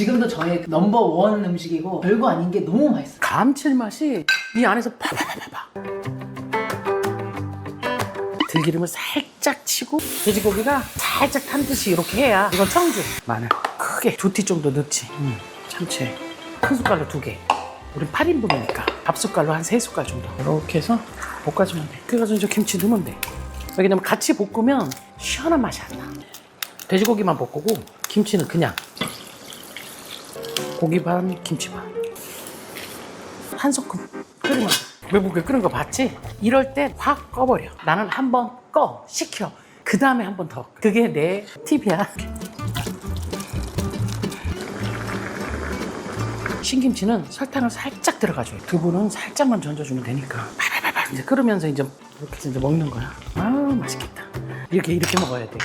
지금도 저의 넘버원 음식이고 별거 아닌 게 너무 맛있어요. 감칠맛이 이 안에서 파파파파파. 들기름을 살짝 치고 돼지고기가 살짝 탄 듯이 이렇게 해야 이건 청주. 마늘 크게 두 티 정도 넣지. 음, 참치 큰 숟갈로 두개. 우린 8인분이니까 밥 숟갈로 한 세 숟갈 정도. 이렇게 해서 볶아주면 돼. 그래가지고 이제 김치 넣으면 돼. 왜냐면 같이 볶으면 시원한 맛이 안나. 돼지고기만 볶고 김치는 그냥 고기 반 김치 반 한 소끔 끓이면 돼. 외국에 끓는 거 봤지? 이럴 때 확 꺼버려. 나는 한 번 꺼, 식혀. 그 다음에 한 번 더. 그게 내 팁이야. 신김치는 설탕을 살짝 들어가줘요. 두부는 살짝만 얹어주면 되니까. 팔팔팔 이제 끓으면서 이제 이렇게 이제 먹는 거야. 아 맛있겠다. 이렇게 이렇게 먹어야 돼.